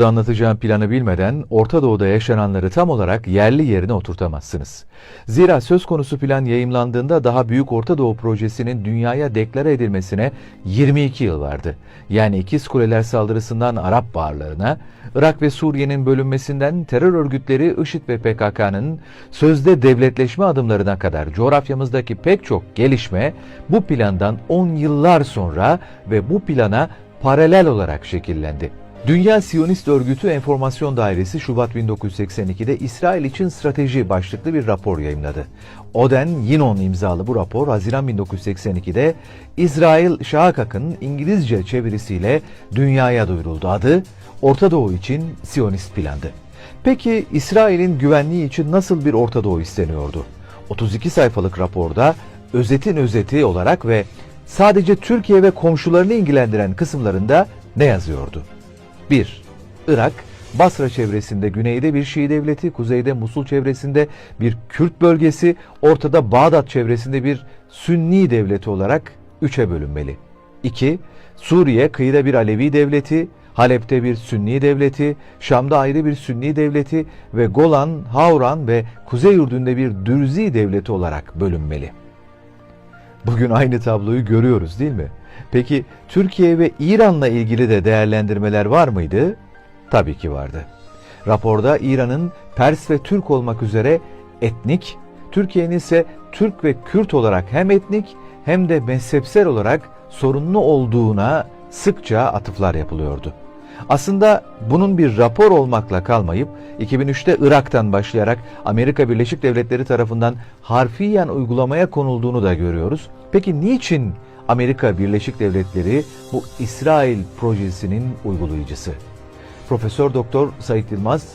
Anlatacağım planı bilmeden Orta Doğu'da yaşananları tam olarak yerli yerine oturtamazsınız. Zira söz konusu plan yayımlandığında daha Büyük Orta Doğu projesinin dünyaya deklare edilmesine 22 yıl vardı. Yani İkiz Kuleler saldırısından Arap Baharlarına, Irak ve Suriye'nin bölünmesinden terör örgütleri IŞİD ve PKK'nın sözde devletleşme adımlarına kadar coğrafyamızdaki pek çok gelişme bu plandan 10 yıllar sonra ve bu plana paralel olarak şekillendi. Dünya Siyonist Örgütü Enformasyon Dairesi Şubat 1982'de İsrail için strateji başlıklı bir rapor yayımladı. Oden Yinon imzalı bu rapor Haziran 1982'de İsrail Şahakak'ın İngilizce çevirisiyle dünyaya duyuruldu. Adı Orta Doğu için Siyonist plandı. Peki İsrail'in güvenliği için nasıl bir Orta Doğu isteniyordu? 32 sayfalık raporda özetin özeti olarak ve sadece Türkiye ve komşularını ilgilendiren kısımlarında ne yazıyordu? 1. Irak, Basra çevresinde güneyde bir Şii devleti, kuzeyde Musul çevresinde bir Kürt bölgesi, ortada Bağdat çevresinde bir Sünni devleti olarak üçe bölünmeli. 2. Suriye kıyıda bir Alevi devleti, Halep'te bir Sünni devleti, Şam'da ayrı bir Sünni devleti ve Golan, Havran ve Kuzey Ürdün'de bir Dürzi devleti olarak bölünmeli. Bugün aynı tabloyu görüyoruz değil mi? Peki Türkiye ve İran'la ilgili de değerlendirmeler var mıydı? Tabii ki vardı. Raporda İran'ın Pers ve Türk olmak üzere etnik, Türkiye'nin ise Türk ve Kürt olarak hem etnik hem de mezhepsel olarak sorunlu olduğuna sıkça atıflar yapılıyordu. Aslında bunun bir rapor olmakla kalmayıp 2003'te Irak'tan başlayarak Amerika Birleşik Devletleri tarafından harfiyen uygulamaya konulduğunu da görüyoruz. Peki niçin Amerika Birleşik Devletleri bu İsrail projesinin uygulayıcısı? Profesör Doktor Sait Yılmaz,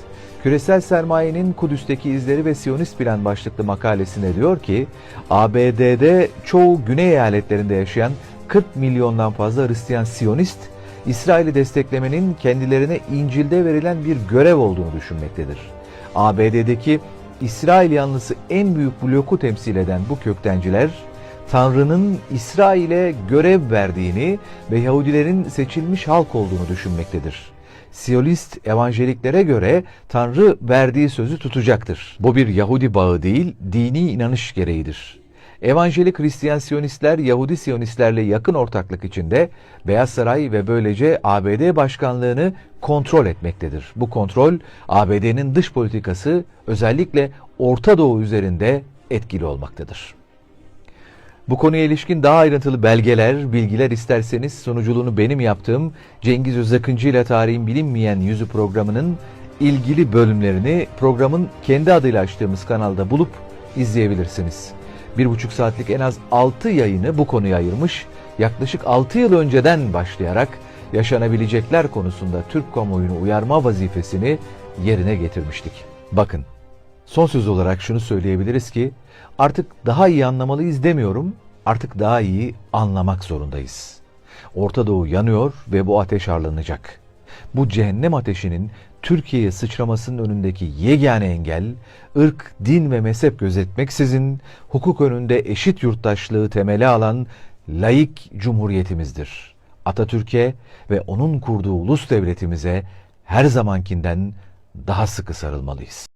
Küresel Sermayenin Kudüs'teki izleri ve Siyonist plan başlıklı makalesinde diyor ki, ABD'de çoğu güney eyaletlerinde yaşayan 40 milyondan fazla Hristiyan Siyonist, İsrail'i desteklemenin kendilerine İncil'de verilen bir görev olduğunu düşünmektedir. ABD'deki İsrail yanlısı en büyük bloku temsil eden bu köktenciler, Tanrı'nın İsrail'e görev verdiğini ve Yahudilerin seçilmiş halk olduğunu düşünmektedir. Siyonist evanjeliklere göre Tanrı verdiği sözü tutacaktır. Bu bir Yahudi bağı değil, dini inanış gereğidir. Evanjelik Hristiyan Siyonistler Yahudi Siyonistlerle yakın ortaklık içinde Beyaz Saray ve böylece ABD başkanlığını kontrol etmektedir. Bu kontrol ABD'nin dış politikası özellikle Orta Doğu üzerinde etkili olmaktadır. Bu konuya ilişkin daha ayrıntılı belgeler, bilgiler isterseniz sunuculuğunu benim yaptığım Cengiz Özakıncı ile Tarihin Bilinmeyen Yüzü programının ilgili bölümlerini programın kendi adıyla açtığımız kanalda bulup izleyebilirsiniz. Bir buçuk saatlik en az 6 yayını bu konuya ayırmış, yaklaşık 6 yıl önceden başlayarak yaşanabilecekler konusunda Türk kamuoyunu uyarma vazifesini yerine getirmiştik. Bakın, son söz olarak şunu söyleyebiliriz ki artık daha iyi anlamalıyız demiyorum, artık daha iyi anlamak zorundayız. Orta Doğu yanıyor ve bu ateş harlanacak. Bu cehennem ateşinin Türkiye'ye sıçramasının önündeki yegane engel, ırk, din ve mezhep gözetmeksizin hukuk önünde eşit yurttaşlığı temeli alan laik cumhuriyetimizdir. Atatürk'e ve onun kurduğu ulus devletimize her zamankinden daha sıkı sarılmalıyız.